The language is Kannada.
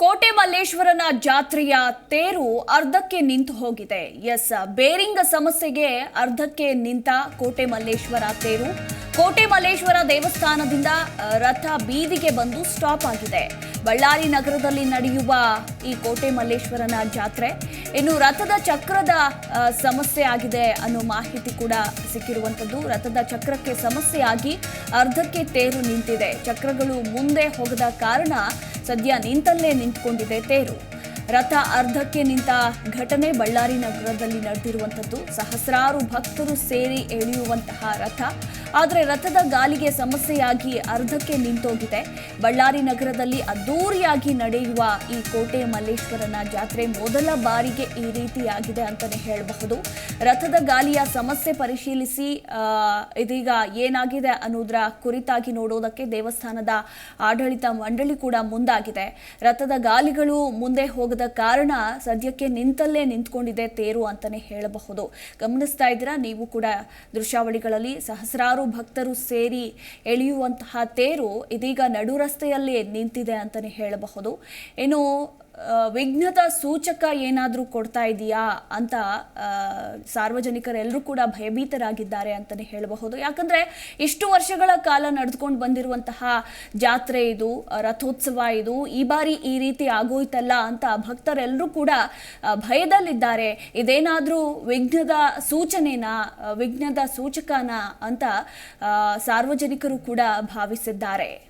ಕೋಟೆ ಮಲ್ಲೇಶ್ವರನ ಜಾತ್ರೆಯ ತೇರು ಅರ್ಧಕ್ಕೆ ನಿಂತು ಹೋಗಿದೆ. ಎಸ್, ಬೇರಿಂಗ್ ಸಮಸ್ಯೆಗೆ ಅರ್ಧಕ್ಕೆ ನಿಂತ ಕೋಟೆ ಮಲ್ಲೇಶ್ವರ ತೇರು. ಕೋಟೆ ಮಲ್ಲೇಶ್ವರ ದೇವಸ್ಥಾನದಿಂದ ರಥ ಬೀದಿಗೆ ಬಂದು ಸ್ಟಾಪ್ ಆಗಿದೆ. ಬಳ್ಳಾರಿ ನಗರದಲ್ಲಿ ನಡೆಯುವ ಈ ಕೋಟೆ ಮಲ್ಲೇಶ್ವರನ ಜಾತ್ರೆ. ಇನ್ನು ರಥದ ಚಕ್ರದ ಸಮಸ್ಯೆ ಆಗಿದೆ ಅನ್ನೋ ಮಾಹಿತಿ ಕೂಡ ಸಿಕ್ಕಿರುವಂಥದ್ದು. ರಥದ ಚಕ್ರಕ್ಕೆ ಸಮಸ್ಯೆಯಾಗಿ ಅರ್ಧಕ್ಕೆ ತೇರು ನಿಂತಿದೆ. ಚಕ್ರಗಳು ಮುಂದೆ ಹೋಗದ ಕಾರಣ ಸದ್ಯ ನಿಂತಲ್ಲೇ ನಿಂತ್ಕೊಂಡಿದೆ ತೇರು. ರಥ ಅರ್ಧಕ್ಕೆ ನಿಂತ ಘಟನೆ ಬಳ್ಳಾರಿ ನಗರದಲ್ಲಿ ನಡೆದಿರುವಂಥದ್ದು. ಸಹಸ್ರಾರು ಭಕ್ತರು ಸೇರಿ ಎಳೆಯುವಂತಹ ರಥ ಆದರೆ ರಥದ ಗಾಲಿಗೆ ಸಮಸ್ಯೆಯಾಗಿ ಅರ್ಧಕ್ಕೆ ನಿಂತೋಗಿದೆ. ಬಳ್ಳಾರಿ ನಗರದಲ್ಲಿ ಅದ್ದೂರಿಯಾಗಿ ನಡೆಯುವ ಈ ಕೋಟೆ ಮಲ್ಲೇಶ್ವರನ ಜಾತ್ರೆ ಮೊದಲ ಬಾರಿಗೆ ಈ ರೀತಿಯಾಗಿದೆ ಅಂತಲೇ ಹೇಳಬಹುದು. ರಥದ ಗಾಲಿಯ ಸಮಸ್ಯೆ ಪರಿಶೀಲಿಸಿ ಇದೀಗ ಏನಾಗಿದೆ ಅನ್ನೋದರ ಕುರಿತಾಗಿ ನೋಡೋದಕ್ಕೆ ದೇವಸ್ಥಾನದ ಆಡಳಿತ ಮಂಡಳಿ ಕೂಡ ಮುಂದಾಗಿದೆ. ರಥದ ಗಾಲಿಗಳು ಮುಂದೆ ಹೋಗದ ಕಾರಣ ಸದ್ಯಕ್ಕೆ ನಿಂತಲ್ಲೇ ನಿಂತ್ಕೊಂಡಿದೆ ತೇರು ಅಂತಲೇ ಹೇಳಬಹುದು. ಗಮನಿಸ್ತಾ ಇದ್ದೀರಾ? ನೀವು ಕೂಡ ದೃಶ್ಯಾವಳಿಗಳಲ್ಲಿ ಸಹಸ್ರಾರು ಭಕ್ತರು ಸೇರಿ ಎಳೆಯುವಂತಹ ತೇರು ಇದೀಗ ನಡು ರಸ್ತೆಯಲ್ಲಿ ನಿಂತಿದೆ ಅಂತಲೇ ಹೇಳಬಹುದು. ಇನ್ನು ವಿಘ್ನದ ಸೂಚಕ ಏನಾದರೂ ಕೊಡ್ತಾ ಇದೆಯಾ ಅಂತ ಸಾರ್ವಜನಿಕರೆಲ್ಲರೂ ಕೂಡ ಭಯಭೀತರಾಗಿದ್ದಾರೆ ಅಂತಲೇ ಹೇಳಬಹುದು. ಯಾಕಂದರೆ ಇಷ್ಟು ವರ್ಷಗಳ ಕಾಲ ನಡೆದುಕೊಂಡು ಬಂದಿರುವಂತಹ ಜಾತ್ರೆ ಇದು, ರಥೋತ್ಸವ ಇದು, ಈ ಬಾರಿ ಈ ರೀತಿ ಆಗೋಯ್ತಲ್ಲ ಅಂತ ಭಕ್ತರೆಲ್ಲರೂ ಕೂಡ ಭಯದಲ್ಲಿದ್ದಾರೆ. ಇದೇನಾದರೂ ವಿಘ್ನದ ಸೂಚನೆನಾ, ವಿಘ್ನದ ಸೂಚಕನ ಅಂತ ಸಾರ್ವಜನಿಕರು ಕೂಡ ಭಾವಿಸಿದ್ದಾರೆ.